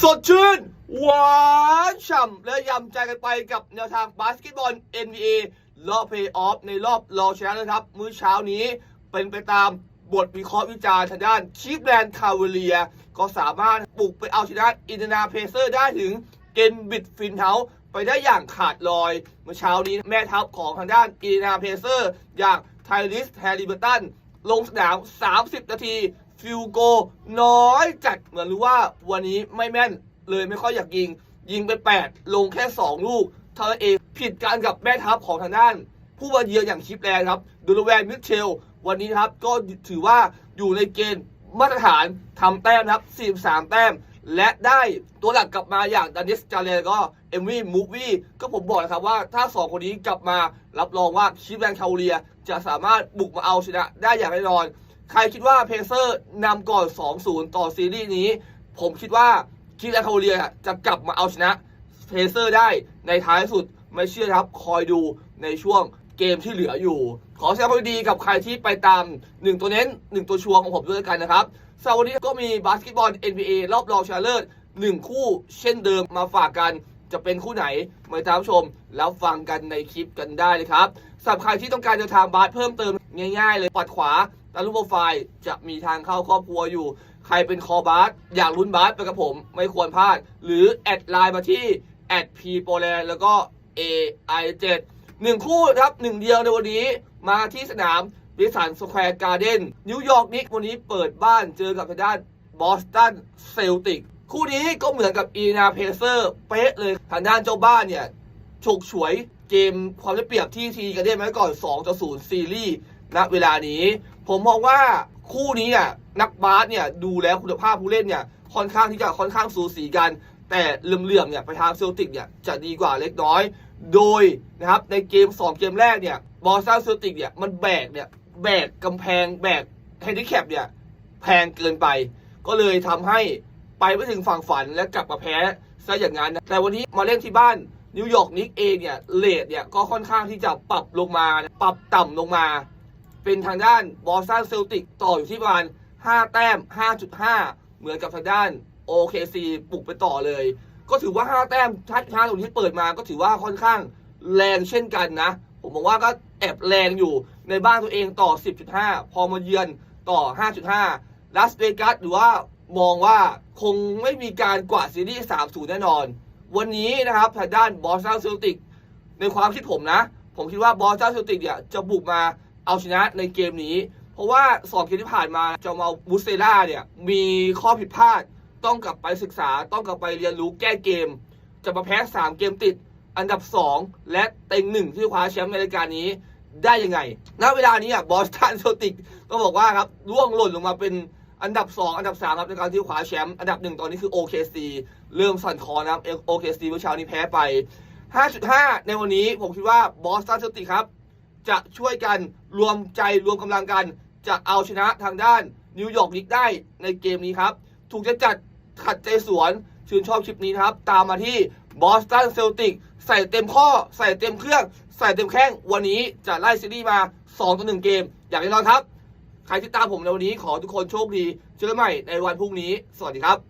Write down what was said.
สดชื่น หวานฉ่ำและยำใจกันไปกับแนวทางบาสเกตบอล NBA รอบเพลย์ออฟในรอบรองชนะเลิศครับ มื้อเช้านี้เป็นไปตามบทวิเคราะห์วิจารณ์ทางด้านชีฟแลนด์คาเวเลีย ก็สามารถปลุกไปเอาชนะอินเดนาเพเซอร์ได้ถึงเกนบิดฟินเฮาไปได้อย่างขาดลอย เมื่อเช้านี้แม่ทัพของทางด้านอินเดนาเพเซอร์ อย่างไทริสแฮร์ริเบอร์ตันลงสนาม 30 นาที ฟิลโกน้อยจัดเหมือนรู้ว่าวันนี้ไม่แม่นเลยไม่ค่อยอยากยิง ยิงไป 8 ลงแค่ 2 ลูกเท่านั้นเองผิดกันกับแม่ทัพของทางด้าน ผู้มาเยือนอย่างชิปแลนครับดูโรแวนมิเชล วันนี้ครับก็ถือว่าอยู่ในเกณฑ์มาตรฐานทำแต้มครับ 43 แต้ม และได้ตัวหลักกลับมาอย่างดานิสจาเลก็เอมวี่มูฟวี่ก็ผมบอกนะครับว่าถ้า 2 คนนี้กลับมารับรองว่าชิปแลนด์คาเลียจะสามารถบุกมาเอาชนะได้อย่างแน่นอน ใครคิดว่าเพเซอร์นำก่อน 2-0 ต่อซีรีส์นี้ ผมคิดว่าคิดแลนด์คาเลียจะกลับมาเอาชนะเพเซอร์ได้ในท้ายสุดไม่เชื่อนะครับคอยดูในช่วงเกมที่เหลืออยู่ ขอแสดงความดีกับใครที่ไปตาม 1 ตัวเน้น 1 ตัวชัวร์ของผมด้วยกันนะครับสวันนี้ก็มีบาสเกตบอล NBA รอบรองชนะเลิศ1 คู่เช่นเดิมมาฝากกันจะเป็นคู่ไหนมาตามชม แล้วฟังกันในคลิปกันได้เลยครับสำหรับใครที่ต้องการเดินทางบาสเพิ่มเติมง่าย ๆ เลยปัดขวา ตารูปโปรไฟล์จะมีทางเข้าครอบครัวอยู่ ใครเป็นคอบาสอยากลุ้นบาสไปกับผม ไม่ควรพลาด หรือแอดไลน์มาที่แอดพีโปแลนแล้วก็ AI7 หนึ่งคู่ครับหนึ่งเดียวในวันนี้มาที่สนามวิสันสแควร์การ์เด้นนิวยอร์กนิกวันนี้เปิดบ้านเจอกับทางด้านบอสตันเซลติกคู่นี้ก็เหมือนกับอีนาเพเซอร์เป๊ะเลยทางด้านเจ้าบ้านเนี่ยฉกฉวยเกมความได้เปรียบที่ทีการ์เด้นมาไว้ก่อน2ต่อ0ซีรีส์ ณเวลานี้ ผมมองว่าคู่นี้อะนักบาสเนี่ยดูแล้วคุณภาพผู้เล่นเนี่ยค่อนข้างที่จะค่อนข้างสูสีกัน แต่เหลื่อมๆเนี่ยไปทางเซลติกเนี่ยจะดีกว่าเล็กน้อย โดยนะครับในเกม 2 เกมแรกเนี่ยบอสตันเซลติกเนี่ยมันแบกเนี่ยแบกกำแพงแบกแฮนดิแคปเนี่ยแพงเกินไป ก็เลยทำให้ไปไม่ถึงฝั่งฝันและกลับมาแพ้ซะอย่างนั้นนะแต่วันนี้มาเล่นที่บ้านนิวยอร์กนิกเองเนี่ยเลทเนี่ยก็ค่อนข้างที่จะปรับลงมา ปรับต่ำลงมา เป็นทางด้านบอสตันเซลติกต่ออยู่ที่ประมาณ 5 แต้ม 5.5 เหมือนกับทางด้าน OKC ปลุกไปต่อเลย ก็ถือว่า 5 แต้มทัดท้าตรงที่เปิดมาก็ถือว่าค่อนข้างแรงเช่นกันนะ ผมมองว่าก็แอบแรงอยู่ในบ้านตัวเองต่อ 10.5 พอมาเยือนต่อ 5.5ลาสเวกัสหรือว่ามองว่าคงไม่มีการกวาดซีรีส์3-0 แน่นอน วันนี้นะครับทางด้านบอสตันเซลติกในความคิดผมนะ ผมคิดว่าบอสตันเซลติกเนี่ยจะบุกมา เอาชนะในเกมนี้ เพราะว่าสองเกมที่ผ่านมาจอมาบูสเซล่าเนี่ยมีข้อผิดพลาดต้องกลับไปศึกษาต้องกลับไปเรียนรู้แก้เกม จะมาแพ้ 3 เกมติดอันดับ 2 และเต็งหนึ่งที่คว้าแชมป์ในรายการนี้ได้ยังไง ณ เวลานี้อะบอสตันเซลติกต้องบอกว่าครับร่วงหล่นลงมาเป็นอันดับ 2 อันดับ 3 ครับในการที่คว้าแชมป์อันดับหนึ่งตอนนี้คือ OKC เริ่มสั่นคลอนนะครับ OKC เมื่อเช้านี้แพ้ไป 5.5 ในวันนี้ผมคิดว่าบอสตันเซลติกครับ จะช่วยกันรวมใจรวมกำลังกัน จะเอาชนะทางด้านนิวยอร์กนิกได้ในเกมนี้ครับ ถูกจะจัดขัดใจสวนชื่นชอบคลิปนี้นะครับ ตามมาที่บอสตันเซลติกใส่เต็มข้อ ใส่เต็มเครื่อง ใส่เต็มแข้ง วันนี้จะไล่ซีรีส์มา 2 ต่อ 1 เกม อย่างแน่นอนครับ ใครที่ตามผมในวันนี้ขอทุกคนโชคดี เจอกันใหม่ในวันพรุ่งนี้ สวัสดีครับ